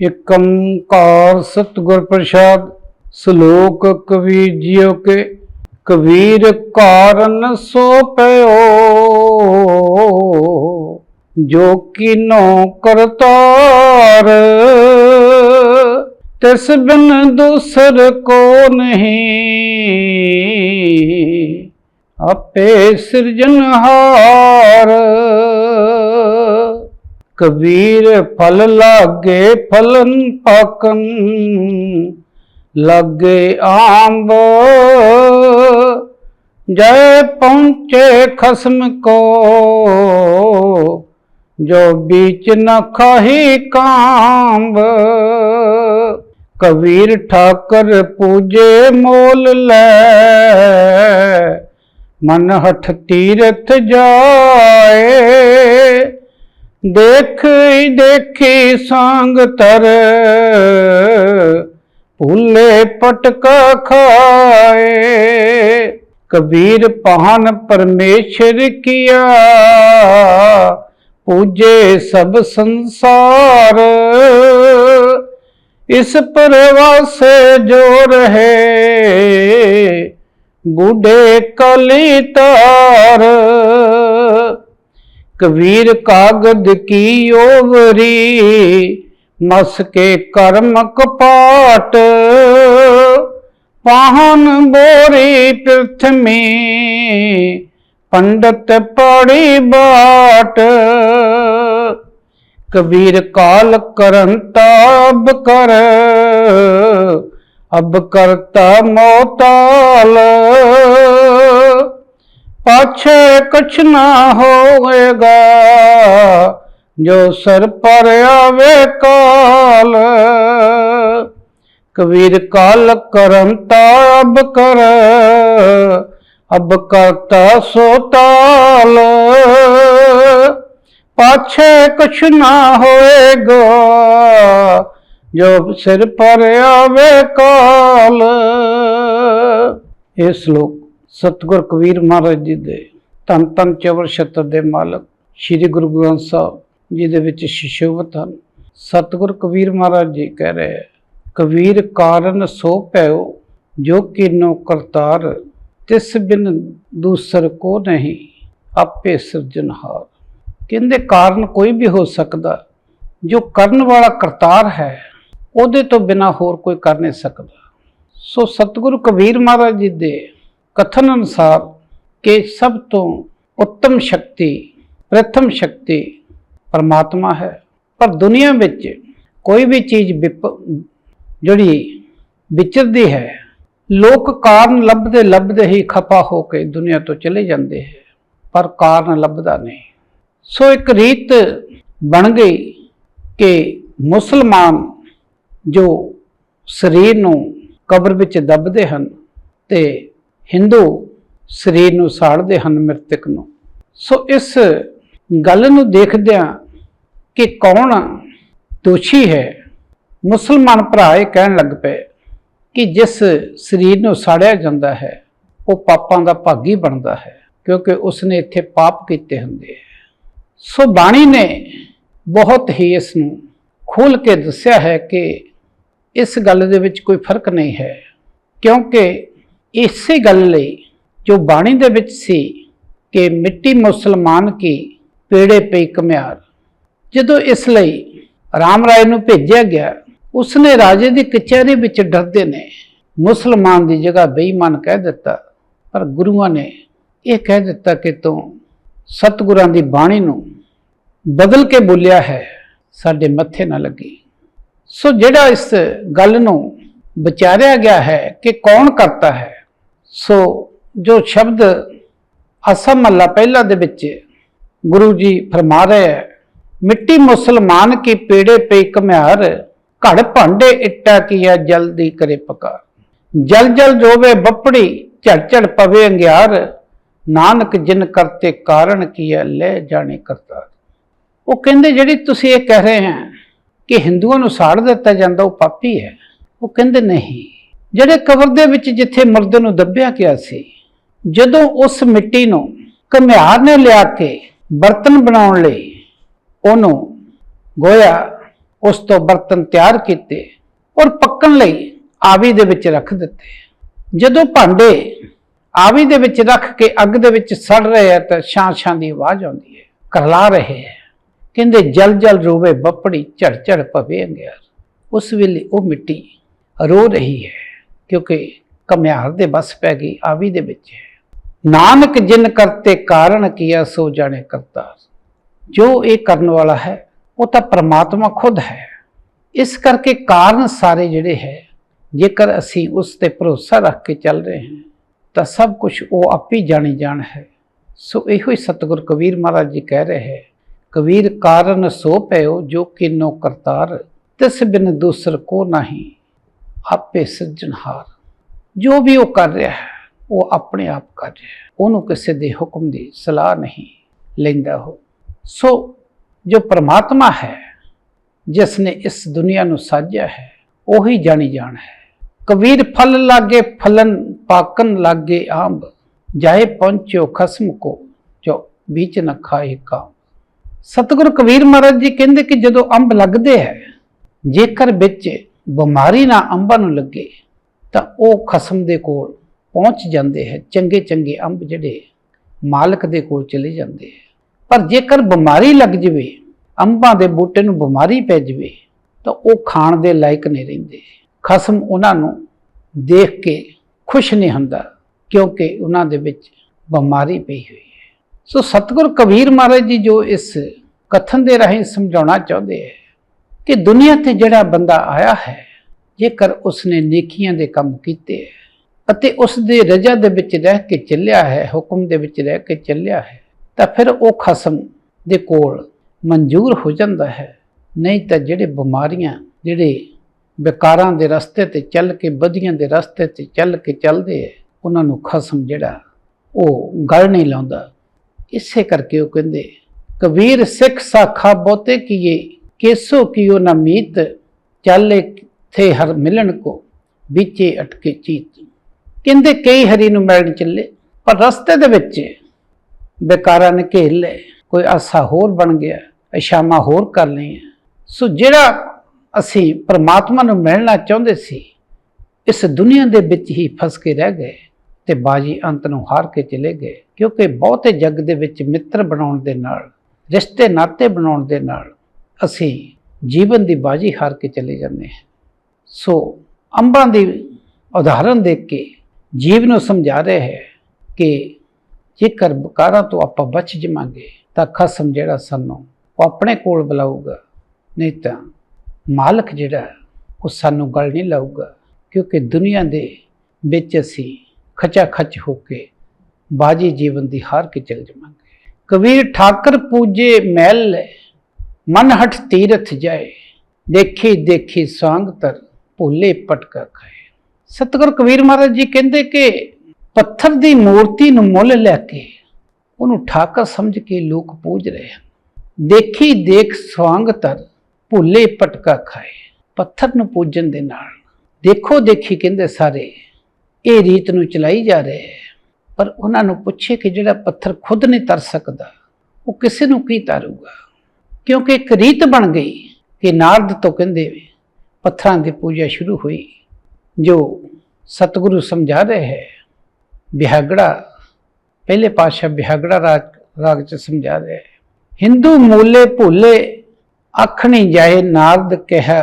ਇਕ ਓੰਕਾਰ ਸਤਿਗੁਰ ਪ੍ਰਸਾਦ, ਸ਼ਲੋਕ ਕਬੀਰ ਜੀਓ ਕੇ, ਕਬੀਰ ਕਾਰਨ ਸੋ ਪਇਓ। ਜੋ ਕੀਨੋ ਕਰਤਾਰ, ਤਿਸ ਬਿਨ ਦੂਸਰ ਕੋ ਨਹੀਂ। ਆਪੇ ਸਿਰਜਨਹਾਰ ਕਬੀਰ ਫਲ ਲਾਗੇ ਫਲਨ ਪਾਕਨ, ਲਾਗੇ ਆਂਬ। ਜੈ ਪਹੁੰਚੇ ਖਸਮ ਕੋ, ਜੋ ਬੀਚ ਨ ਖਾਹੀ ਕਾਂਬ। ਕਬੀਰ ਠਾਕਰ ਪੂਜੇ ਮੋਲ ਲੈ, ਮਨ ਹਠ ਤੀਰਥ ਜਾਏ। ਦੇਖੀ ਦੇਖੀ ਸੰਗ ਤਰ। ਭੁੱਲੇ ਪਟਕਾ ਖਾਏ। ਕਬੀਰ ਪਾਹਨ ਪਰਮੇਸ਼ਰ ਕੀਆ। ਪੂਜੇ ਸਭ ਸੰਸਾਰ। ਇਸ ਪਰਵਾਸੇ ਜੋ ਰਹੇ। ਗੁਡੇ ਕਲੀ ਤਾਰ। ਕਬੀਰ ਕਾਗਦ ਕੀ ਓਵਰੀ ਮਸ ਕੇ ਕਰਮ ਕਪਾਟ। ਪਾਹਨ ਬੋਰੀ ਪ੍ਰਥਮੀ, ਪੰਡਤ ਪੜੀ ਬਾਟ। ਕਬੀਰ ਕਾਲ ਕਰਨ ਤਾਬ ਕਰ, ਅਬ ਕਰਤਾ ਮੋਤਾਲ ਪਾਛੇ ਕੁਛ ਨਾ ਹੋਵੇਗਾ। ਜੋ ਸਰ ਪਰ ਆਵੇ ਕਾਲ, ਕਬੀਰ ਕਾਲ ਕਰਮ ਤਾਬ ਕਰ, ਅਬ ਕਰਤਾ ਸੋ ਤਾਲ। ਪਾਛੇ ਕੁਛ ਨਾ ਹੋਏਗਾ ਜੋ ਸਿਰ ਪਰ ਆਵੇ ਕਾਲ। ਇਹ ਸ਼ਲੋਕ ਸਤਿਗੁਰ ਕਬੀਰ ਮਹਾਰਾਜ ਜੀ ਦੇ ਧੰਨ ਧੰਨ ਚਵਰ ਛਤਰ ਦੇ ਮਾਲਕ, ਸ੍ਰੀ ਗੁਰੂ ਗ੍ਰੰਥ ਸਾਹਿਬ ਜੀ ਦੇ ਵਿੱਚ ਸ਼ਿਸ਼ੋਵਤ ਹਨ। ਸਤਿਗੁਰ ਕਬੀਰ ਮਹਾਰਾਜ ਜੀ ਕਹਿ ਰਹੇ ਕਬੀਰ ਕਾਰਨ ਸੋ ਭਇਓ ਜੋ ਕੀਨੋ ਕਰਤਾਰ, ਤਿਸ ਬਿਨ ਦੂਸਰ ਕੋ ਨਹੀਂ, ਆਪੇ ਸਿਰਜਨਹਾਰ ਕਹਿੰਦੇ ਕਾਰਨ ਕੋਈ ਵੀ ਹੋ ਸਕਦਾ, ਜੋ ਕਰਨ ਵਾਲਾ ਕਰਤਾਰ ਹੈ, ਉਹਦੇ ਤੋਂ ਬਿਨਾ ਹੋਰ ਕੋਈ ਕਰ ਨਹੀਂ ਸਕਦਾ। ਸੋ ਸਤਿਗੁਰੂ ਕਬੀਰ ਮਹਾਰਾਜ ਜੀ ਦੇ ਕਥਨ ਅਨੁਸਾਰ ਕਿ ਸਭ ਤੋਂ ਉੱਤਮ ਸ਼ਕਤੀ, ਪ੍ਰਥਮ ਸ਼ਕਤੀ ਪਰਮਾਤਮਾ ਹੈ। ਪਰ ਦੁਨੀਆ ਵਿੱਚ ਕੋਈ ਵੀ ਚੀਜ਼ ਵਿਪ- ਜਿਹੜੀ ਵਿਚਰਦੀ ਹੈ, ਲੋਕ ਕਾਰਨ ਲੱਭਦੇ ਲੱਭਦੇ ਹੀ ਖਪਾ ਹੋ ਕੇ ਦੁਨੀਆ ਤੋਂ ਚਲੇ ਜਾਂਦੇ ਹੈ, ਪਰ ਕਾਰਨ ਲੱਭਦਾ ਨਹੀਂ। ਸੋ ਇੱਕ ਰੀਤ ਬਣ ਗਈ ਕਿ ਮੁਸਲਮਾਨ ਜੋ ਸਰੀਰ ਨੂੰ ਕਬਰ ਵਿੱਚ ਦੱਬਦੇ ਹਨ ਤੇ ਹਿੰਦੂ ਸਰੀਰ ਨੂੰ ਸਾੜਦੇ ਹਨ ਮ੍ਰਿਤਕ ਨੂੰ। ਸੋ ਇਸ ਗੱਲ ਨੂੰ ਦੇਖਦਿਆਂ ਕਿ ਕੌਣ ਦੋਸ਼ੀ ਹੈ, ਮੁਸਲਮਾਨ ਭਰਾ ਇਹ ਕਹਿਣ ਲੱਗ ਪਏ ਕਿ ਜਿਸ ਸਰੀਰ ਨੂੰ ਸਾੜਿਆ ਜਾਂਦਾ ਹੈ, ਉਹ ਪਾਪਾਂ ਦਾ ਭਾਗੀ ਬਣਦਾ ਹੈ, ਕਿਉਂਕਿ ਉਸਨੇ ਇੱਥੇ ਪਾਪ ਕੀਤੇ ਹੁੰਦੇ ਹੈ। ਸੋ ਬਾਣੀ ਨੇ ਬਹੁਤ ਹੀ ਇਸ ਨੂੰ ਖੋਲ ਕੇ ਦੱਸਿਆ ਹੈ ਕਿ ਇਸ ਗੱਲ ਦੇ ਵਿੱਚ ਕੋਈ ਫ਼ਰਕ ਨਹੀਂ ਹੈ, ਕਿਉਂਕਿ ਇਸੇ ਗੱਲ ਲਈ ਜੋ ਬਾਣੀ ਦੇ ਵਿੱਚ ਸੀ ਕਿ ਮਿੱਟੀ ਮੁਸਲਮਾਨ ਕੀ ਪੇੜੇ ਪਈ ਕਮਿਆਰ ਜਦੋਂ ਇਸ ਲਈ ਰਾਮ ਰਾਏ ਨੂੰ ਭੇਜਿਆ ਗਿਆ, ਉਸਨੇ ਰਾਜੇ ਦੀ ਕਚਹਿਰੀ ਵਿੱਚ ਡਰਦੇ ਨੇ, ਮੁਸਲਮਾਨ ਦੀ ਜਗ੍ਹਾ ਬੇਈਮਾਨ ਕਹਿ ਦਿੱਤਾ। ਪਰ ਗੁਰੂਆਂ ਨੇ ਇਹ ਕਹਿ ਦਿੱਤਾ ਕਿ ਤੂੰ ਸਤਿਗੁਰਾਂ ਦੀ ਬਾਣੀ ਨੂੰ ਬਦਲ ਕੇ ਬੋਲਿਆ ਹੈ, ਸਾਡੇ ਮੱਥੇ ਨਾ ਲੱਗੀ। ਸੋ ਜਿਹੜਾ ਇਸ ਗੱਲ ਨੂੰ ਵਿਚਾਰਿਆ ਗਿਆ ਹੈ ਕਿ ਕੌਣ ਕਰਤਾ ਹੈ ਸੋ ਜੋ ਸ਼ਬਦ ਅਸਮ ਮਹੱਲਾ ਪਹਿਲਾ ਦੇ ਵਿੱਚ ਗੁਰੂ ਜੀ ਫਰਮਾ ਰਹੇ ਹੈ, ਮਿੱਟੀ ਮੁਸਲਮਾਨ ਕੀ ਪੇੜੇ ਪਈ ਕਮਿਆਰ ਘੜ ਭਾਂਡੇ ਇੱਟਾ ਕੀਆ ਜਲਦੀ ਕਰੇ ਪਕਾਰ। ਜਲ ਜਲ ਜੋਵੇ ਬੱਪੜੀ, ਝੜ ਝੜ ਪਵੇ ਅੰਗਿਆਰ, ਨਾਨਕ ਜਿਨ ਕਰਤੇ ਕਾਰਨ ਕੀਆ ਲੈ ਜਾਣੇ ਕਰਤਾ ਉਹ ਕਹਿੰਦੇ ਜਿਹੜੀ ਤੁਸੀਂ ਇਹ ਕਹਿ ਰਹੇ ਹੈ ਕਿ ਹਿੰਦੂਆਂ ਨੂੰ ਸਾੜ ਦਿੱਤਾ ਜਾਂਦਾ ਉਹ ਪਾਪੀ ਹੈ, ਉਹ ਕਹਿੰਦੇ ਨਹੀਂ। ਜਿਹੜੇ ਕਬਰ ਦੇ ਵਿੱਚ ਜਿੱਥੇ ਮਰਦ ਨੂੰ ਦੱਬਿਆ ਗਿਆ ਸੀ, ਜਦੋਂ ਉਸ ਮਿੱਟੀ ਨੂੰ ਘਮਿਆਰ ਨੇ ਲਿਆ ਕੇ ਬਰਤਨ ਬਣਾਉਣ ਲਈ, ਉਹਨੂੰ ਗੋਇਆ, ਉਸ ਤੋਂ ਬਰਤਨ ਤਿਆਰ ਕੀਤੇ ਔਰ ਪੱਕਣ ਲਈ ਆਵੀ ਦੇ ਵਿੱਚ ਰੱਖ ਦਿੱਤੇ। ਜਦੋਂ ਭਾਂਡੇ ਆਵੀ ਦੇ ਵਿੱਚ ਰੱਖ ਕੇ ਅੱਗ ਦੇ ਵਿੱਚ ਸੜ ਰਹੇ ਆ ਤਾਂ ਛਾਂ ਛਾਂ ਦੀ ਆਵਾਜ਼ ਆਉਂਦੀ ਹੈ ਕਰਲਾ ਰਹੇ ਹੈ। ਕਹਿੰਦੇ, ਜਲ ਜਲ ਰੋਵੇ, ਬੱਪੜੀ ਝੜ ਝੜ ਪਵੇ ਅੰਗਿਆਰ। ਉਸ ਵੇਲੇ ਉਹ ਮਿੱਟੀ ਰੋ ਰਹੀ ਹੈ। ਕਿਉਂਕਿ ਕਮਿਆਰ ਦੇ ਬਸ ਪੈ ਗਈ, ਆਵੀ ਦੇ ਵਿੱਚ ਹੈ। ਨਾਨਕ ਜਿਨ ਕਰਤੇ ਕਾਰਨ ਕੀਆ, ਸੋ ਜਾਣੇ ਕਰਤਾ ਜੋ ਇਹ ਕਰਨ ਵਾਲਾ ਹੈ, ਉਹ ਤਾਂ ਪ੍ਰਮਾਤਮਾ ਖੁਦ ਹੈ। ਇਸ ਕਰਕੇ ਕਾਰਨ ਸਾਰੇ ਜਿਹੜੇ ਹੈ, ਜੇਕਰ ਅਸੀਂ ਉਸ ਤੇ ਭਰੋਸਾ ਰੱਖ ਕੇ ਚੱਲ ਰਹੇ ਹਾਂ, ਤਾਂ ਸਭ ਕੁਝ ਉਹ ਆਪੇ ਜਾਣੀ ਜਾਣ ਹੈ। ਸੋ ਇਹੋ ਹੀ ਸਤਿਗੁਰ ਕਬੀਰ ਮਹਾਰਾਜ ਜੀ ਕਹਿ ਰਹੇ ਹੈ, ਕਬੀਰ ਕਾਰਨ ਸੋ ਪਇਓ ਜੋ ਕਿਨੋ ਕਰਤਾਰ, ਤਿਸ ਬਿਨ ਦੂਸਰ ਕੋ ਨਹੀਂ। ਆਪੇ ਸਿਰਜਣਹਾਰ ਜੋ ਵੀ ਉਹ ਕਰ ਰਿਹਾ ਹੈ, ਉਹ ਆਪਣੇ ਆਪ ਕਰ ਰਿਹਾ ਹੈ। ਉਹਨੂੰ ਕਿਸੇ ਦੇ ਹੁਕਮ ਦੀ ਸਲਾਹ ਨਹੀਂ ਲੈਂਦਾ ਹੋ ਸੋ ਜੋ ਪ੍ਰਮਾਤਮਾ ਹੈ, ਜਿਸ ਨੇ ਇਸ ਦੁਨੀਆ ਨੂੰ ਸਾਜਿਆ ਹੈ, ਉਹੀ ਜਾਣੀ ਜਾਣ ਹੈ। ਕਬੀਰ ਫਲ ਲਾਗੇ ਫਲਨ, ਪਾਕਨ ਲਾਗੇ ਆਂਬ। ਜਾਏ ਪਹੁੰਚਿਓ ਖਸਮ ਕੋ, ਜੋ ਵਿੱਚ ਨ ਖਾਏ ਕਾਮ। ਸਤਿਗੁਰੂ ਕਬੀਰ ਮਹਾਰਾਜ ਜੀ ਕਹਿੰਦੇ ਕਿ ਜਦੋਂ ਅੰਬ ਲੱਗਦੇ ਹੈ, ਜੇਕਰ ਵਿੱਚ ਬਿਮਾਰੀ ਨਾ ਅੰਬਾਂ ਨੂੰ ਲੱਗੇ, ਤਾਂ ਉਹ ਖਸਮ ਦੇ ਕੋਲ ਪਹੁੰਚ ਜਾਂਦੇ ਹੈ। ਚੰਗੇ ਚੰਗੇ ਅੰਬ ਜਿਹੜੇ ਮਾਲਕ ਦੇ ਕੋਲ ਚਲੇ ਜਾਂਦੇ ਹੈ। ਪਰ ਜੇਕਰ ਬਿਮਾਰੀ ਲੱਗ ਜਵੇ, ਅੰਬਾਂ ਦੇ ਬੂਟੇ ਨੂੰ ਬਿਮਾਰੀ ਪੈ ਜਵੇ, ਤਾਂ ਉਹ ਖਾਣ ਦੇ ਲਾਇਕ ਨਹੀਂ ਰਹਿੰਦੇ। ਖਸਮ ਉਹਨਾਂ ਨੂੰ ਦੇਖ ਕੇ ਖੁਸ਼ ਨਹੀਂ ਹੁੰਦਾ, ਕਿਉਂਕਿ ਉਹਨਾਂ ਦੇ ਵਿੱਚ ਬਿਮਾਰੀ ਪਈ ਹੋਈ ਹੈ। ਸੋ ਸਤਿਗੁਰ ਕਬੀਰ ਮਹਾਰਾਜ ਜੀ ਜੋ ਇਸ ਕਥਨ ਦੇ ਰਾਹੀਂ ਸਮਝਾਉਣਾ ਚਾਹੁੰਦੇ ਹੈ ਕਿ ਦੁਨੀਆ ਤੇ ਜਿਹੜਾ ਬੰਦਾ ਆਇਆ ਹੈ, ਜੇਕਰ ਉਸਨੇ ਨੇਕੀਆਂ ਦੇ ਕੰਮ ਕੀਤੇ ਹੈ ਅਤੇ ਉਸ ਦੇ ਰਜਾ ਦੇ ਵਿੱਚ ਰਹਿ ਕੇ ਚੱਲਿਆ ਹੈ, ਹੁਕਮ ਦੇ ਵਿੱਚ ਰਹਿ ਕੇ ਚੱਲਿਆ ਹੈ, ਤਾਂ ਫਿਰ ਉਹ ਖਸਮ ਦੇ ਕੋਲ ਮਨਜ਼ੂਰ ਹੋ ਜਾਂਦਾ ਹੈ। ਨਹੀਂ ਤਾਂ ਜਿਹੜੇ ਬਿਮਾਰੀਆਂ, ਜਿਹੜੇ ਵਿਕਾਰਾਂ ਦੇ ਰਸਤੇ ਤੇ ਚੱਲ ਕੇ ਬਦੀਆਂ ਦੇ ਰਸਤੇ ਤੇ ਚੱਲ ਕੇ ਚੱਲਦੇ ਹੈ, ਉਹਨਾਂ ਨੂੰ ਖਸਮ ਜਿਹੜਾ ਉਹ ਗਲ ਨਹੀਂ ਲਾਉਂਦਾ। ਇਸੇ ਕਰਕੇ ਉਹ ਕਹਿੰਦੇ, ਕਬੀਰ ਸਿੱਖ ਸਾਖਾ ਬਹੁਤੇ ਕੀਏ ਕੇਸੋ ਕੀਓ ਨਾ ਮੀਤ, ਚੱਲੇ ਥੇ ਹਰ ਮਿਲਣ ਕੋ, ਵਿੱਚੇ ਅਟਕੇ ਚੀਤ। ਕਹਿੰਦੇ ਕਈ ਹਰੀ ਨੂੰ ਮਿਲਣ ਚੱਲੇ, ਪਰ ਰਸਤੇ ਦੇ ਵਿੱਚ ਬੇਕਾਰਾਂ ਨੇ ਘੇਰ ਲਏ। ਕੋਈ ਆਸਾ ਹੋਰ ਬਣ ਗਿਆ ਇਸ਼ਾਮਾ ਹੋਰ ਕਰ ਲਈਆਂ। ਸੋ ਜਿਹੜਾ ਅਸੀਂ ਪਰਮਾਤਮਾ ਨੂੰ ਮਿਲਣਾ ਚਾਹੁੰਦੇ ਸੀ, ਇਸ ਦੁਨੀਆ ਦੇ ਵਿੱਚ ਹੀ ਫਸ ਕੇ ਰਹਿ ਗਏ ਤੇ ਬਾਜੀ ਅੰਤ ਨੂੰ ਹਾਰ ਕੇ ਚਲੇ ਗਏ, ਕਿਉਂਕਿ ਬਹੁਤੇ ਜੱਗ ਦੇ ਵਿੱਚ ਮਿੱਤਰ ਬਣਾਉਣ ਦੇ ਨਾਲ, ਰਿਸ਼ਤੇ ਨਾਤੇ ਬਣਾਉਣ ਦੇ ਨਾਲ ਅਸੀਂ ਜੀਵਨ ਦੀ ਬਾਜੀ ਹਾਰ ਕੇ ਚਲੇ ਜਾਂਦੇ ਹਾਂ। ਸੋ ਅੰਬਾਂ ਦੀ ਉਦਾਹਰਨ ਦੇਖ ਕੇ ਜੀਵ ਨੂੰ ਸਮਝਾ ਰਿਹਾ ਹੈ ਕਿ ਜੇਕਰ ਬਕਾਰਾਂ ਤੋਂ ਆਪਾਂ ਬਚ ਜਾਵਾਂਗੇ, ਤਾਂ ਖਸਮ ਜਿਹੜਾ ਸਾਨੂੰ ਉਹ ਆਪਣੇ ਕੋਲ ਬੁਲਾਊਗਾ। ਨਹੀਂ ਤਾਂ ਮਾਲਕ ਜਿਹੜਾ ਉਹ ਸਾਨੂੰ ਗਲ ਨਹੀਂ ਲਾਊਗਾ, ਕਿਉਂਕਿ ਦੁਨੀਆ ਦੇ ਵਿੱਚ ਅਸੀਂ ਖਚਾ ਖਚ ਹੋ ਕੇ ਬਾਜੀ ਜੀਵਨ ਦੀ ਹਾਰ ਕੇ ਚਲ ਜਾਵਾਂਗੇ। ਕਬੀਰ ਠਾਕਰ ਪੂਜੇ ਮਹਿਲ ਮਨ ਹਟ ਤੀਰਥ ਜਾਏ, ਦੇਖੀ ਦੇਖੀ ਸਾੰਗ ਤਰ ਭੋਲੇ ਪਟਕਾ ਖਾਏ। ਸਤਿਗੁਰ ਕਬੀਰ ਮਹਾਰਾਜ ਜੀ ਕਹਿੰਦੇ ਕਿ ਪੱਥਰ ਦੀ ਮੂਰਤੀ ਨੂੰ ਮੁੱਲ ਲੈ ਕੇ ਉਹਨੂੰ ਠਾਕਰ ਸਮਝ ਕੇ ਲੋਕ ਪੂਜ ਰਹੇ ਹਨ। ਦੇਖੀ ਦੇਖ ਸਵਾਂਗ ਤਰ ਭੋਲੇ ਪਟਕਾ ਖਾਏ, ਪੱਥਰ ਨੂੰ ਪੂਜਣ ਦੇ ਨਾਲ। ਦੇਖੋ ਦੇਖੀ ਕਹਿੰਦੇ ਸਾਰੇ, ਇਹ ਰੀਤ ਨੂੰ ਚਲਾਈ ਜਾ ਰਹੇ ਹੈ। ਪਰ ਉਹਨਾਂ ਨੂੰ ਪੁੱਛੇ ਕਿ ਜਿਹੜਾ ਪੱਥਰ ਖੁਦ ਨਹੀਂ ਤਰ ਸਕਦਾ, ਉਹ ਕਿਸੇ ਨੂੰ ਕੀ ਤਾਰੂਗਾ? ਕਿਉਂਕਿ ਇੱਕ ਰੀਤ ਬਣ ਗਈ ਕਿ ਨਾਰਦ ਤੋਂ ਕਹਿੰਦੇ ਪੱਥਰਾਂ ਦੀ ਪੂਜਾ ਸ਼ੁਰੂ ਹੋਈ। ਜੋ ਸਤਿਗੁਰੂ ਸਮਝਾ ਰਹੇ ਹੈ, ਬਿਹਾਗੜਾ, ਪਹਿਲੇ ਪਾਤਸ਼ਾਹ ਬਿਹਾਗੜਾ ਰਾਗ ਰਾਗ ਚ ਸਮਝਾ ਰਹੇ ਹੈ। ਹਿੰਦੂ ਮੂਲੇ ਭੁੱਲੇ ਅਖਣੀ ਜਾਏ ਨਾਰਦ ਕਹਿ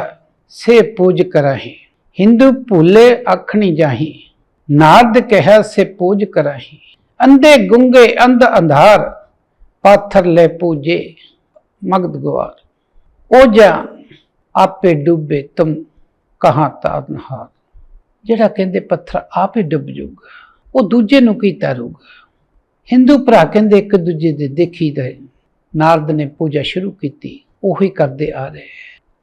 ਸੇ ਪੂਜ ਕਰਾਹੀ। ਹਿੰਦੂ ਭੁੱਲੇ ਅਖਣੀ ਜਾਹੀ, ਨਾਰਦ ਕਹਿ ਸੇ ਪੂਜ ਕਰਾਹੀ। ਅੰਧੇ ਗੁੰਗੇ, ਅੰਧ ਅੰਧਾਰ, ਪਾਥਰ ਲੈ ਪੂਜੇ। ਮਗਧ ਗਵਾਰ। ਉਹ ਜਾ ਆਪੇ ਡੁੱਬੇ ਤੁਮ ਕਹਾਂ ਤਾਰਨਹਾਰ ਜਿਹੜਾ ਕਹਿੰਦੇ ਪੱਥਰ ਆਪੇ ਡੁੱਬ ਜਾਊਗਾ, ਉਹ ਦੂਜੇ ਨੂੰ ਕੀ ਤਾਰੂਗਾ? ਹਿੰਦੂ ਭਰਾ ਕਹਿੰਦੇ ਇੱਕ ਦੂਜੇ ਦੇ ਦੇਖੀ ਦਾ ਨਾਰਦ ਨੇ ਪੂਜਾ ਸ਼ੁਰੂ ਕੀਤੀ, ਉਹੀ ਕਰਦੇ ਆ ਰਹੇ।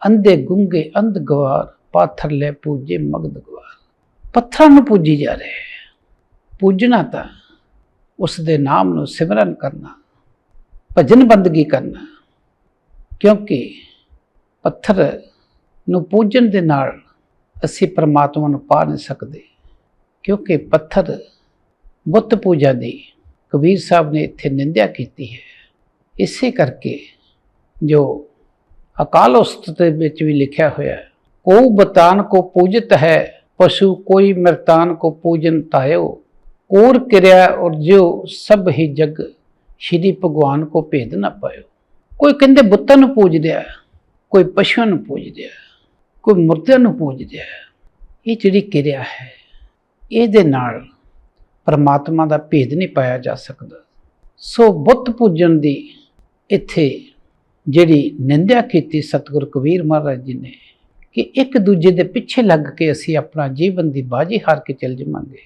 ਅੰਧੇ ਗੁੰਗੇ ਅੰਧ ਗਵਾਰ, ਪਾਥਰ ਲੈ ਪੂਜੇ ਮਗਧ ਗਵਾਰ। ਪੱਥਰਾਂ ਨੂੰ ਪੂਜੀ ਜਾ ਰਹੇ। ਪੂਜਣਾ ਤਾਂ ਉਸ ਦੇ ਨਾਮ ਨੂੰ ਸਿਮਰਨ ਕਰਨਾ, ਭਜਨ ਬੰਦਗੀ ਕਰਨਾ। ਕਿਉਂਕਿ ਪੱਥਰ ਨੂੰ ਪੂਜਣ ਦੇ ਨਾਲ ਅਸੀਂ ਪਰਮਾਤਮਾ ਨੂੰ ਪਾ ਨਹੀਂ ਸਕਦੇ। ਕਿਉਂਕਿ ਪੱਥਰ ਬੁੱਤ ਪੂਜਾ ਦੀ ਕਬੀਰ ਸਾਹਿਬ ਨੇ ਇੱਥੇ ਨਿੰਦਿਆ ਕੀਤੀ ਹੈ। ਇਸੇ ਕਰਕੇ ਜੋ ਅਕਾਲ ਉਸਤਤ ਦੇ ਵਿੱਚ ਵੀ ਲਿਖਿਆ ਹੋਇਆ ਹੈ ਕੋ ਬਤਾਨ ਕੋ ਪੂਜਿਤ ਹੈ, ਪਸ਼ੂ ਕੋਈ ਮਰਤਾਨ ਕੋ ਪੂਜਨ ਤਾਇਓ। ਕੋਰ ਕਿਰਿਆ ਔਰ ਜਿਉ ਸਭ ਹੀ ਜਗ ਸ਼੍ਰੀ ਭਗਵਾਨ ਕੋ ਭੇਦ ਨਾ ਪਾਇਓ। ਕੋਈ ਕਹਿੰਦੇ ਬੁੱਤਾਂ ਨੂੰ ਪੂਜਦੇ ਆ, ਕੋਈ ਪਸ਼ੂਆਂ ਨੂੰ ਪੂਜਦੇ ਆ, ਕੋਈ ਮੁਰਦਿਆਂ ਨੂੰ ਪੂਜਦੇ ਆ। ਇਹ ਜਿਹੜੀ ਕਿਰਿਆ ਹੈ, ਇਹਦੇ ਨਾਲ ਪਰਮਾਤਮਾ ਦਾ ਭੇਦ ਨਹੀਂ ਪਾਇਆ ਜਾ ਸਕਦਾ। ਸੋ ਬੁੱਤ ਪੂਜਣ ਦੀ ਇੱਥੇ ਜਿਹੜੀ ਨਿੰਦਿਆ ਕੀਤੀ ਸਤਿਗੁਰ ਕਬੀਰ ਮਹਾਰਾਜ ਜੀ ਨੇ ਕਿ ਇੱਕ ਦੂਜੇ ਦੇ ਪਿੱਛੇ ਲੱਗ ਕੇ ਅਸੀਂ ਆਪਣਾ ਜੀਵਨ ਦੀ ਬਾਜੀ ਹਾਰ ਕੇ ਚੱਲ ਜਾਵਾਂਗੇ,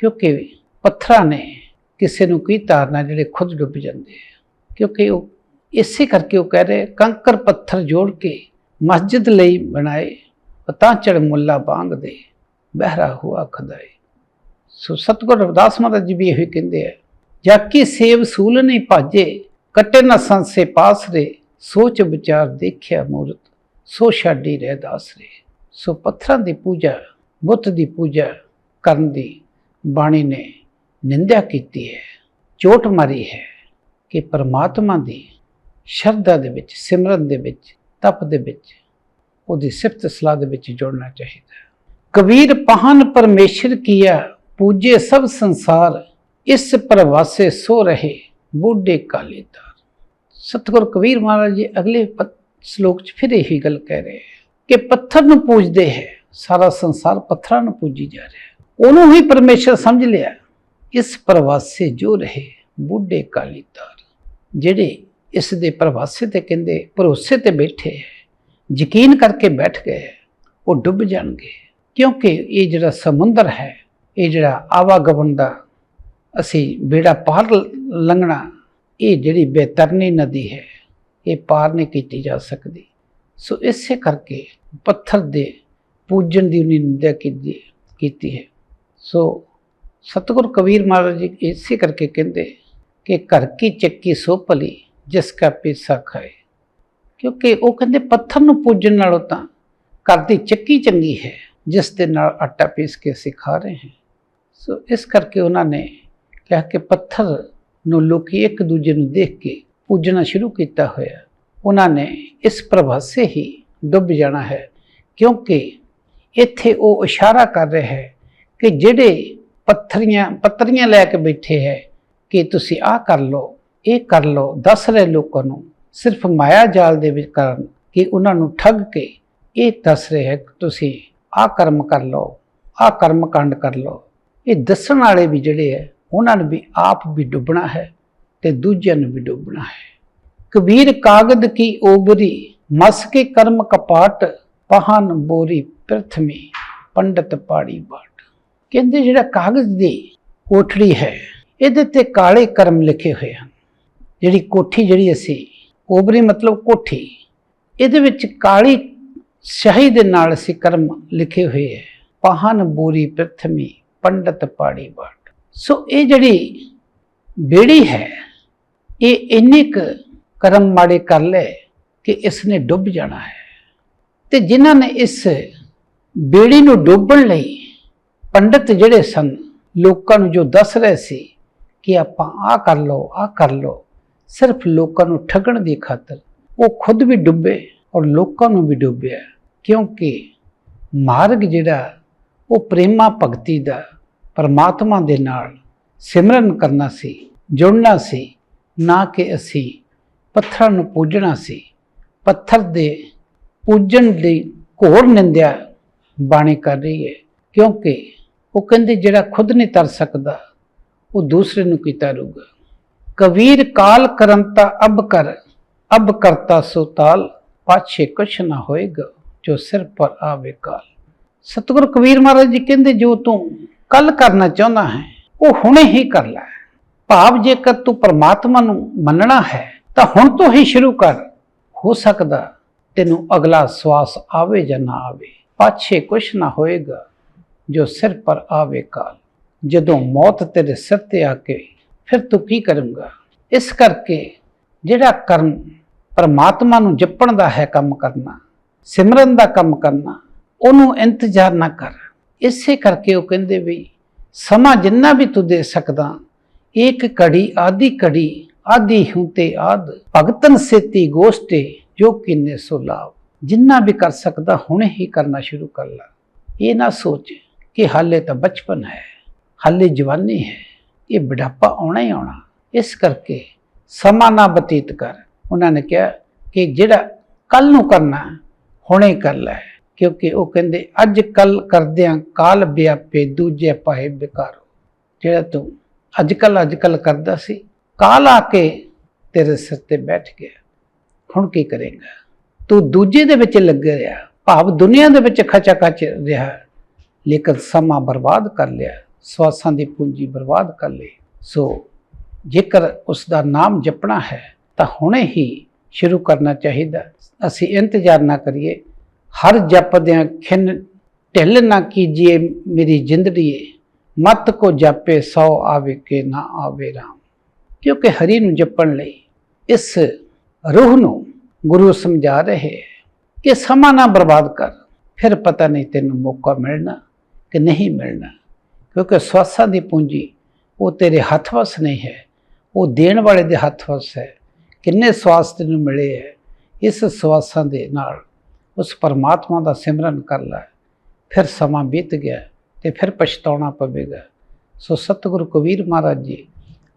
ਕਿਉਂਕਿ ਪੱਥਰਾਂ ਨੇ ਕਿਸੇ ਨੂੰ ਕੀ ਤਾਰਨਾ ਜਿਹੜੇ ਖੁਦ ਡੁੱਬ ਜਾਂਦੇ ਆ, ਕਿਉਂਕਿ ਉਹ ਇਸੇ ਕਰਕੇ ਉਹ ਕਹਿ ਰਹੇ, ਕੰਕਰ ਪੱਥਰ ਜੋੜ ਕੇ ਮਸਜਿਦ ਲਈ ਬਣਾਏ, ਪਤਾ ਚੜ ਮੁੱਲਾ ਬਾਂਗ ਦੇ ਬਹਿਰਾ ਹੁਆ ਖਦਾਏ। ਸੋ ਸਤਿਗੁਰ ਰਵਿਦਾਸ ਮਹਾਰਾਜ ਜੀ ਵੀ ਇਹੀ ਕਹਿੰਦੇ ਆ, ਜਾ ਕੀ ਸੇਵ ਸੂਲ ਨਹੀਂ ਭਾਜੇ, ਕੱਟੇ ਨਾ ਸੰਸੇ ਪਾਸਰੇ ਸੋਚ ਵਿਚਾਰ ਦੇਖਿਆ ਮੂਰਤ, ਸੋ ਛਾਡੀ ਰਹਿ ਦਾਸਰੇ ਸੋ ਪੱਥਰਾਂ ਦੀ ਪੂਜਾ, ਬੁੱਤ ਦੀ ਪੂਜਾ ਕਰਨ ਦੀ ਬਾਣੀ ਨੇ ਨਿੰਦਿਆ ਕੀਤੀ ਹੈ, ਚੋਟ ਮਾਰੀ ਹੈ ਕਿ ਪਰਮਾਤਮਾ ਦੀ ਸ਼ਰਧਾ ਦੇ ਵਿੱਚ, ਸਿਮਰਨ ਦੇ ਵਿੱਚ, ਤਪ ਦੇ ਵਿੱਚ, ਉਹਦੀ ਸਿਫਤ ਸਲਾਹ ਦੇ ਵਿੱਚ ਜੁੜਨਾ ਚਾਹੀਦਾ ਕਬੀਰ ਪਹਨ ਪਰਮੇਸ਼ਰ ਕੀਆ, ਪੂਜੇ ਸਭ ਸੰਸਾਰ, ਇਸ ਪ੍ਰਵਾਸੇ ਸੋ ਰਹੇ ਬੁੱਢੇ ਕਾਲੇ ਤਾਰ। ਸਤਿਗੁਰ ਕਬੀਰ ਮਹਾਰਾਜ ਜੀ ਅਗਲੇ ਸ਼ਲੋਕ 'ਚ ਫਿਰ ਇਹੀ ਗੱਲ ਕਹਿ ਰਹੇ ਕਿ ਪੱਥਰ ਨੂੰ ਪੂਜਦੇ ਹੈ, ਸਾਰਾ ਸੰਸਾਰ ਪੱਥਰਾਂ ਨੂੰ ਪੂਜੀ ਜਾ ਰਿਹਾ ਉਹਨੂੰ ਹੀ ਪਰਮੇਸ਼ਰ ਸਮਝ ਲਿਆ, ਇਸ ਪ੍ਰਵਾਸੇ ਜੋ ਰਹੇ ਬੁੱਢੇ ਕਾਲੀ ਤਾਰ। ਜਿਹੜੇ ਇਸ ਦੇ ਪ੍ਰਵਾਸੇ ਤੇ ਕਹਿੰਦੇ ਭਰੋਸੇ ਤੇ ਬੈਠੇ ਹੈ। ਯਕੀਨ ਕਰਕੇ ਬੈਠ ਗਏ ਹੈ, ਉਹ ਡੁੱਬ ਜਾਣਗੇ। ਕਿਉਂਕਿ ਇਹ ਜਿਹੜਾ ਸਮੁੰਦਰ ਹੈ ਇਹ ਜਿਹੜਾ ਆਵਾਗਮਨ ਦਾ ਅਸੀਂ ਬੇੜਾ ਪਾਰ ਲੰਘਣਾ ਇਹ ਜਿਹੜੀ ਬੇਤਰਨੀ ਨਦੀ ਹੈ ਇਹ ਪਾਰ ਨਹੀਂ ਕੀਤੀ ਜਾ ਸਕਦੀ। ਸੋ ਇਸੇ ਕਰਕੇ ਪੱਥਰ ਦੇ ਪੂਜਣ ਦੀ ਉਹਨੇ ਨਿੰਦਿਆ ਕੀਤੀ ਕੀਤੀ ਹੈ। ਸੋ ਸਤਿਗੁਰ ਕਬੀਰ ਮਹਾਰਾਜ ਜੀ ਇਸੇ ਕਰਕੇ ਕਹਿੰਦੇ ਕਿ ਘਰ ਕੀ ਚੱਕੀ ਸੋ ਭਲੀ ਜਿਸ ਕਾ ਪੀਸਾ ਖਾਏ ਕਿਉਂਕਿ ਉਹ ਕਹਿੰਦੇ ਪੱਥਰ ਨੂੰ ਪੂਜਣ ਨਾਲੋਂ ਤਾਂ ਘਰ ਦੀ ਚੱਕੀ ਚੰਗੀ ਹੈ, ਜਿਸ ਦੇ ਨਾਲ ਆਟਾ ਪੀਸ ਕੇ ਅਸੀਂ ਖਾ ਰਹੇ ਹਾਂ। ਸੋ ਇਸ ਕਰਕੇ ਉਹਨਾਂ ਨੇ ਕਿਹਾ ਕਿ ਪੱਥਰ ਨੂੰ ਲੋਕੀ ਇੱਕ ਦੂਜੇ ਨੂੰ ਦੇਖ ਕੇ ਪੂਜਣਾ ਸ਼ੁਰੂ ਕੀਤਾ ਹੋਇਆ। ਉਹਨਾਂ ਨੇ ਇਸ ਪ੍ਰਭਾਸੇ ਹੀ ਡੁੱਬ ਜਾਣਾ ਹੈ, ਕਿਉਂਕਿ ਇੱਥੇ ਉਹ ਇਸ਼ਾਰਾ ਕਰ ਰਿਹਾ ਹੈ ਕਿ ਜਿਹੜੇ ਪੱਥਰੀਆਂ ਪੱਤਰੀਆਂ ਲੈ ਕੇ ਬੈਠੇ ਹੈ, ਕਿ ਤੁਸੀਂ ਆਹ ਕਰ ਲਓ। ਇਹ ਕਰ ਲਓ, ਦੱਸ ਰਹੇ ਲੋਕਾਂ ਨੂੰ, ਸਿਰਫ ਮਾਇਆ ਜਾਲ ਦੇ ਵਿੱਚ ਕਰਨ ਕਿ ਉਹਨਾਂ ਨੂੰ ਠੱਗ ਕੇ ਇਹ ਦੱਸ ਰਹੇ ਹੈ ਕਿ ਤੁਸੀਂ ਆਹ ਕਰਮ ਕਰ ਲਓ, ਆਹ ਕਰਮ ਕਾਂਡ ਕਰ ਲਓ। ਇਹ ਦੱਸਣ ਵਾਲੇ ਵੀ ਜਿਹੜੇ ਹੈ, ਉਹਨਾਂ ਨੂੰ ਵੀ ਆਪ ਵੀ ਡੁੱਬਣਾ ਹੈ ਤੇ ਦੂਜਿਆਂ ਨੂੰ ਵੀ ਡੁੱਬਣਾ ਹੈ। ਕਬੀਰ ਕਾਗਦ ਕੀ ਓਬਰੀ ਮਸ ਕੇ ਕਰਮ ਕਪਾਟ, ਪਹਨ ਬੋਰੀ ਪ੍ਰਥਮੀ, ਪੰਡਤ ਪਾੜੀ ਬਾਟ। ਕਹਿੰਦੇ ਜਿਹੜਾ ਕਾਗਜ਼ ਦੀ ਕੋਠੜੀ ਹੈ, ਇਹਦੇ ਤੇ ਕਾਲੇ ਕਰਮ ਲਿਖੇ ਹੋਏ ਹਨ। ਜਿਹੜੀ ਕੋਠੀ ਜਿਹੜੀ ਅਸੀਂ ਓਬਰੀ ਮਤਲਬ ਕੋਠੀ। ਇਹਦੇ ਵਿੱਚ ਕਾਲੀ ਸ਼ਾਹੀ ਦੇ ਨਾਲ ਅਸੀਂ ਕਰਮ ਲਿਖੇ ਹੋਏ ਹੈ। ਪਹਨ ਬੋਰੀ ਪ੍ਰਥਮੀ, ਪੰਡਤ ਪਾੜੀ ਬਾਟ। ਸੋ ਇਹ ਜਿਹੜੀ ਬੇੜੀ ਹੈ, ਇਹ ਇੰਨੇ ਕੁ ਕਰਮ ਮਾੜੇ ਕਰ ਲਏ ਕਿ ਇਸ ਨੇ ਡੁੱਬ ਜਾਣਾ ਹੈ। ਤੇ ਜਿਨ੍ਹਾਂ ਨੇ ਇਸ ਬੇੜੀ ਨੂੰ ਡੋਬਣ ਲਈ ਪੰਡਤ ਜਿਹੜੇ ਸਨ, ਲੋਕਾਂ ਨੂੰ ਜੋ ਦੱਸ ਰਹੇ ਸੀ ਕਿ ਆਪਾਂ ਆਹ ਕਰ ਲਓ, ਆਹ ਕਰ ਲਓ ਸਿਰਫ ਲੋਕਾਂ ਨੂੰ ਠੱਗਣ ਦੀ ਖਾਤਰ। ਉਹ ਖੁਦ ਵੀ ਡੁੱਬੇ ਔਰ ਲੋਕਾਂ ਨੂੰ ਵੀ ਡੁੱਬਿਆ ਕਿਉਂਕਿ ਮਾਰਗ ਜਿਹੜਾ, ਉਹ ਪ੍ਰੇਮਾ ਭਗਤੀ ਦਾ, ਪਰਮਾਤਮਾ ਦੇ ਨਾਲ ਸਿਮਰਨ ਕਰਨਾ ਸੀ, ਜੁੜਨਾ ਸੀ, ਨਾ ਕਿ ਅਸੀਂ ਪੱਥਰਾਂ ਨੂੰ ਪੂਜਣਾ ਸੀ। ਪੱਥਰ ਦੇ ਪੂਜਣ ਦੀ ਘੋਰ ਨਿੰਦਿਆ ਬਾਣੀ ਕਰ ਰਹੀ ਹੈ। ਕਿਉਂਕਿ ਉਹ ਕਹਿੰਦੇ ਜਿਹੜਾ ਖੁਦ ਨਹੀਂ ਤਰ ਸਕਦਾ, ਉਹ ਦੂਸਰੇ ਨੂੰ ਕੀ ਤਰੂਗਾ? ਕਬੀਰ ਕਾਲ ਕਰੰਤਾ ਅਬ ਕਰ, ਅਬ ਕਰਤਾ ਸੁਤਾਲ ਪਾਛੇ ਕੁਛ ਨਾ ਹੋਏਗਾ, ਜੋ ਸਿਰ ਪਰ ਆਵੇ ਕਾਲ। ਸਤਿਗੁਰ ਕਬੀਰ ਮਹਾਰਾਜ ਜੀ ਕਹਿੰਦੇ, ਜੋ ਤੂੰ ਕੱਲ ਕਰਨਾ ਚਾਹੁੰਦਾ ਹੈ, ਉਹ ਹੁਣੇ ਹੀ ਕਰ ਲੈ। ਭਾਵ ਜੇਕਰ ਤੂੰ ਪਰਮਾਤਮਾ ਨੂੰ ਮੰਨਣਾ ਹੈ, ਤਾਂ ਹੁਣ ਤੋਂ ਹੀ ਸ਼ੁਰੂ ਕਰ। ਹੋ ਸਕਦਾ ਤੈਨੂੰ ਅਗਲਾ ਸਵਾਸ ਆਵੇ ਜਾਂ ਨਾ ਆਵੇ। ਪਾਛੇ ਕੁਛ ਨਾ ਹੋਏਗਾ, ਜੋ ਸਿਰ ਪਰ ਆਵੇ ਕਾਲ। ਜਦੋਂ ਮੌਤ ਤੇਰੇ ਸਿਰ ਤੇ ਆ ਕੇ ਫਿਰ ਤੂੰ ਕੀ ਕਰੇਂਗਾ? ਇਸ ਕਰਕੇ ਜਿਹੜਾ ਕਰਮ ਪਰਮਾਤਮਾ ਨੂੰ ਜਪਣ ਦਾ ਹੈ ਕੰਮ ਕਰਨਾ, ਸਿਮਰਨ ਦਾ ਕੰਮ ਕਰਨਾ, ਉਹਨੂੰ ਇੰਤਜ਼ਾਰ ਨਾ ਕਰ। ਇਸੇ ਕਰਕੇ ਉਹ ਕਹਿੰਦੇ ਵੀ ਸਮਾਂ ਜਿੰਨਾ ਵੀ ਤੂੰ ਦੇ ਸਕਦਾ ਇੱਕ ਘੜੀ ਆਦੀ ਘੜੀ ਆਦੀ ਹੂੰ ਤੇ ਆਦ ਭਗਤਨ ਸੇਤੀ ਗੋਸ਼ਟੇ, ਜੋ ਕਿੰਨੇ ਸੋ ਲਾਭ ਜਿੰਨਾ ਵੀ ਕਰ ਸਕਦਾ, ਹੁਣੇ ਹੀ ਕਰਨਾ ਸ਼ੁਰੂ ਕਰ ਲਾ। ਇਹ ਨਾ ਸੋਚ ਕਿ ਹਾਲੇ ਤਾਂ ਬਚਪਨ ਹੈ, ਹਾਲੇ ਜਵਾਨੀ ਹੈ। ਇਹ ਬੁਢਾਪਾ ਆਉਣਾ ਹੀ ਆਉਣਾ। ਇਸ ਕਰਕੇ ਸਮਾਂ ਨਾ ਬਤੀਤ ਕਰ। ਉਹਨਾਂ ਨੇ ਕਿਹਾ ਕਿ ਜਿਹੜਾ ਕੱਲ ਨੂੰ ਕਰਨਾ, ਹੁਣੇ ਕਰ ਲੈ। ਕਿਉਂਕਿ ਉਹ ਕਹਿੰਦੇ, ਅੱਜ ਕੱਲ ਕਰਦਿਆਂ ਕਾਲ ਵਿਆਪੇ, ਦੂਜੇ ਪਾਏ ਬੇਕਾਰੋ ਜਿਹੜਾ ਤੂੰ ਅੱਜ ਕੱਲ ਅੱਜ ਕੱਲ ਕਰਦਾ ਸੀ, ਕਾਲ ਆ ਕੇ ਤੇਰੇ ਸਿਰ ਤੇ ਬੈਠ ਗਿਆ। ਹੁਣ ਕੀ ਕਰੇਗਾ? ਤੂੰ ਦੂਜੇ ਦੇ ਵਿੱਚ ਲੱਗਿਆ ਰਿਹਾ। ਭਾਵ ਦੁਨੀਆ ਦੇ ਵਿੱਚ ਖਚਾ ਖਚ ਰਿਹਾ। ਲੇਕਿਨ ਸਮਾਂ ਬਰਬਾਦ ਕਰ ਲਿਆ। ਸਵਾਸਾਂ ਦੀ ਪੂੰਜੀ ਬਰਬਾਦ ਕਰ ਲਈ ਸੋ ਜੇਕਰ ਉਸ ਦਾ ਨਾਮ ਜਪਣਾ ਹੈ, ਤਾਂ ਹੁਣੇ ਹੀ ਸ਼ੁਰੂ ਕਰਨਾ ਚਾਹੀਦਾ। ਅਸੀਂ ਇੰਤਜ਼ਾਰ ਨਾ ਕਰੀਏ। ਹਰ ਜਪਦਿਆਂ ਖਿੰਨ ਢਿੱਲ ਨਾ ਕੀਜੀਏ ਮੇਰੀ ਜ਼ਿੰਦੜੀਏ। ਮਤ ਕੋ ਜਾਪੇ ਸੌ ਆਵੇ ਕੇ ਨਾ ਆਵੇ ਰਾਮ। ਕਿਉਂਕਿ ਹਰੀ ਨੂੰ ਜਪਣ ਲਈ ਇਸ ਰੂਹ ਨੂੰ ਗੁਰੂ ਸਮਝਾ ਰਹੇ ਹੈ ਕਿ ਸਮਾਂ ਨਾ ਬਰਬਾਦ ਕਰ। ਫਿਰ ਪਤਾ ਨਹੀਂ ਤੈਨੂੰ ਮੌਕਾ ਮਿਲਣਾ ਕਿ ਨਹੀਂ ਮਿਲਣਾ। ਕਿਉਂਕਿ ਸਵਾਸਾਂ ਦੀ ਪੂੰਜੀ, ਉਹ ਤੇਰੇ ਹੱਥ ਵਸ ਨਹੀਂ ਹੈ, ਉਹ ਦੇਣ ਵਾਲੇ ਦੇ ਹੱਥ ਵਸ ਹੈ। ਕਿੰਨੇ ਸਵਾਸ ਤੈਨੂੰ ਮਿਲੇ ਹੈ, ਇਸ ਸਵਾਸਾਂ ਦੇ ਨਾਲ ਉਸ ਪਰਮਾਤਮਾ ਦਾ ਸਿਮਰਨ ਕਰ ਲੈ। ਫਿਰ ਸਮਾਂ ਬੀਤ ਗਿਆ ਤੇ ਫਿਰ ਪਛਤਾਉਣਾ ਪਵੇਗਾ। ਸੋ ਸਤਿਗੁਰੂ ਕਬੀਰ ਮਹਾਰਾਜ ਜੀ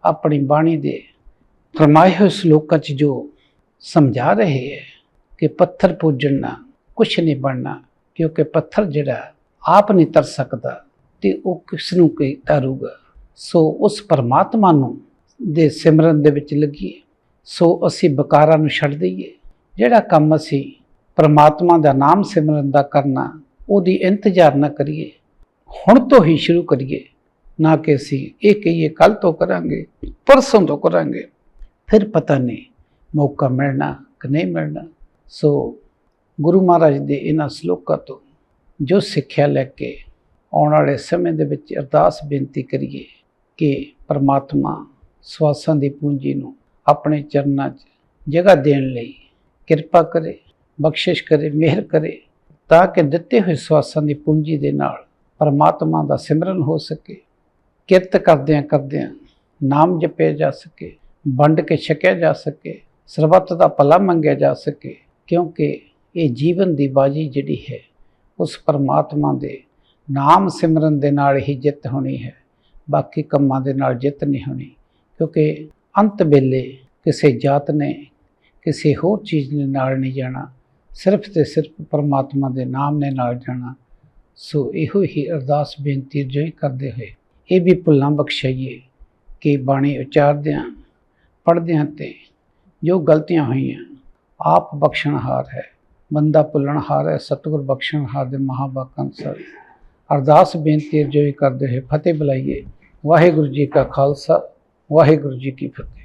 ਆਪਣੀ ਬਾਣੀ ਦੇ ਫਰਮਾਏ ਹੋਏ ਸ਼ਲੋਕਾਂ 'ਚ ਜੋ ਸਮਝਾ ਰਹੇ ਹੈ ਕਿ ਪੱਥਰ ਪੂਜਣਾ ਕੁਛ ਨਹੀਂ ਬਣਨਾ, ਕਿਉਂਕਿ ਪੱਥਰ ਜਿਹੜਾ ਆਪ ਨਹੀਂ ਤਰ ਸਕਦਾ। ਤੇ ਉਹ ਕਿਸ ਨੂੰ ਕੀ ਤਾਰੂਗਾ? ਸੋ ਉਸ ਪਰਮਾਤਮਾ ਨੂੰ ਦੇ ਸਿਮਰਨ ਦੇ ਵਿੱਚ ਲੱਗੀਏ ਸੋ ਅਸੀਂ ਬਕਾਰਾਂ ਨੂੰ ਛੱਡ ਦਈਏ। ਜਿਹੜਾ ਕੰਮ ਅਸੀਂ ਪਰਮਾਤਮਾ ਦਾ ਨਾਮ ਸਿਮਰਨ ਦਾ ਕਰਨਾ, ਉਹਦੀ ਇੰਤਜ਼ਾਰ ਨਾ ਕਰੀਏ। ਹੁਣ ਤੋਂ ਹੀ ਸ਼ੁਰੂ ਕਰੀਏ। ਨਾ ਕਿ ਅਸੀਂ ਇਹ ਕਹੀਏ, ਕੱਲ ਤੋਂ ਕਰਾਂਗੇ, ਪਰਸੋਂ ਤੋਂ ਕਰਾਂਗੇ। ਫਿਰ ਪਤਾ ਨਹੀਂ, ਮੌਕਾ ਮਿਲਣਾ ਕਿ ਨਹੀਂ ਮਿਲਣਾ। ਸੋ ਗੁਰੂ ਮਹਾਰਾਜ ਦੇ ਇਹਨਾਂ ਸ਼ਲੋਕਾਂ ਤੋਂ ਜੋ ਸਿੱਖਿਆ ਲੈ ਕੇ ਆਉਣ ਵਾਲੇ ਸਮੇਂ ਦੇ ਵਿੱਚ ਅਰਦਾਸ ਬੇਨਤੀ ਕਰੀਏ ਕਿ ਪਰਮਾਤਮਾ ਸਵਾਸਾਂ ਦੀ ਪੂੰਜੀ ਨੂੰ ਆਪਣੇ ਚਰਨਾਂ 'ਚ ਜਗ੍ਹਾ ਦੇਣ ਲਈ ਕਿਰਪਾ ਕਰੇ, ਬਖਸ਼ਿਸ਼ ਕਰੇ, ਮਿਹਰ ਕਰੇ, ਤਾਂ ਕਿ ਦਿੱਤੇ ਹੋਏ ਸਵਾਸਾਂ ਦੀ ਪੂੰਜੀ ਦੇ ਨਾਲ ਪਰਮਾਤਮਾ ਦਾ ਸਿਮਰਨ ਹੋ ਸਕੇ, ਕਿਰਤ ਕਰਦਿਆਂ ਕਰਦਿਆਂ ਨਾਮ ਜਪਿਆ ਜਾ ਸਕੇ, ਵੰਡ ਕੇ ਛਕਿਆ ਜਾ ਸਕੇ, ਸਰਬੱਤ ਦਾ ਭਲਾ ਮੰਗਿਆ ਜਾ ਸਕੇ, ਕਿਉਂਕਿ ਇਹ ਜੀਵਨ ਦੀ ਬਾਜੀ ਜਿਹੜੀ ਹੈ, ਉਸ ਪਰਮਾਤਮਾ ਦੇ ਨਾਮ ਸਿਮਰਨ ਦੇ ਨਾਲ ਹੀ ਜਿੱਤ ਹੋਣੀ ਹੈ, ਬਾਕੀ ਕੰਮਾਂ ਦੇ ਨਾਲ ਜਿੱਤ ਨਹੀਂ ਹੋਣੀ, ਕਿਉਂਕਿ ਅੰਤ ਵੇਲੇ ਕਿਸੇ ਜਾਤ ਨੇ ਕਿਸੇ ਹੋਰ ਚੀਜ਼ ਨੇ ਨਾਲ ਨਹੀਂ ਜਾਣਾ, ਸਿਰਫ ਤੇ ਸਿਰਫ ਪਰਮਾਤਮਾ ਦੇ ਨਾਮ ਨੇ ਨਾਲ ਜਾਣਾ। ਸੋ ਇਹੋ ਹੀ ਅਰਦਾਸ ਬੇਨਤੀ ਜੋ ਕਰਦੇ ਹੋਏ ਇਹ ਵੀ ਭੁੱਲਾਂ ਬਖਸ਼ਾਈਏ ਕਿ ਬਾਣੀ ਉਚਾਰਦਿਆਂ, ਪੜ੍ਹਦਿਆਂ ਤੇ ਜੋ ਗਲਤੀਆਂ ਹੋਈਆਂ, ਆਪ ਬਖਸ਼ਣਹਾਰ ਹੈ। ਬੰਦਾ ਭੁੱਲਣਹਾਰ ਹੈ, ਸਤਿਗੁਰ ਬਖਸ਼ਣਹਾਰ ਦੇ ਮਹਾਬਾਕਾਂ ਸਰ ਅਰਦਾਸ ਬੇਨਤੀ ਜੋ ਕਰਦੇ ਹੋਏ ਫਤਿਹ ਬੁਲਾਈਏ। ਵਾਹਿਗੁਰੂ ਜੀ ਕਾ ਖਾਲਸਾ, ਵਾਹਿਗੁਰੂ ਜੀ ਕੀ ਫਤਿਹ।